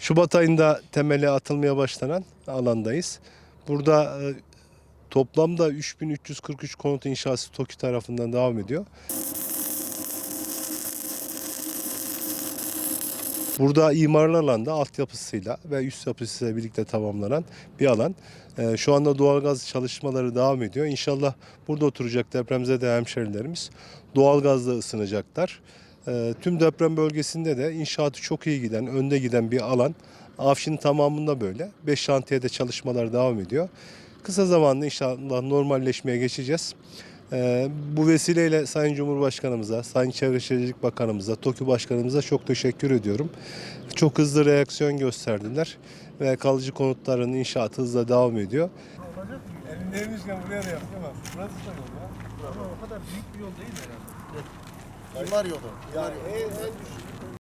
Şubat ayında temeli atılmaya başlanan alandayız. Burada e, toplamda 3343 konut inşası TOKİ tarafından devam ediyor. Burada imarlı alanda altyapısıyla ve üst yapısıyla birlikte tamamlanan bir alan. Ee, Şu anda doğalgaz çalışmaları devam ediyor. İnşallah burada oturacak depremzede hemşerilerimiz doğalgazla ısınacaklar. Ee, Tüm deprem bölgesinde de inşaatı çok iyi giden, önde giden bir alan. Afşin tamamında böyle. 5 şantiyede çalışmalar devam ediyor. Kısa zamanda inşallah normalleşmeye geçeceğiz. Ee, bu vesileyle Sayın Cumhurbaşkanımıza, Sayın Çevre Şehircilik Bakanımıza, TOKİ Başkanımıza çok teşekkür ediyorum. Çok hızlı reaksiyon gösterdiler ve kalıcı konutların inşaatı hızla devam ediyor. Elindeymişken buraya da yapamaz. Burası da yol ya. Ama o kadar büyük bir yol değil herhalde. Yıllar yolu. Yani en, en düşük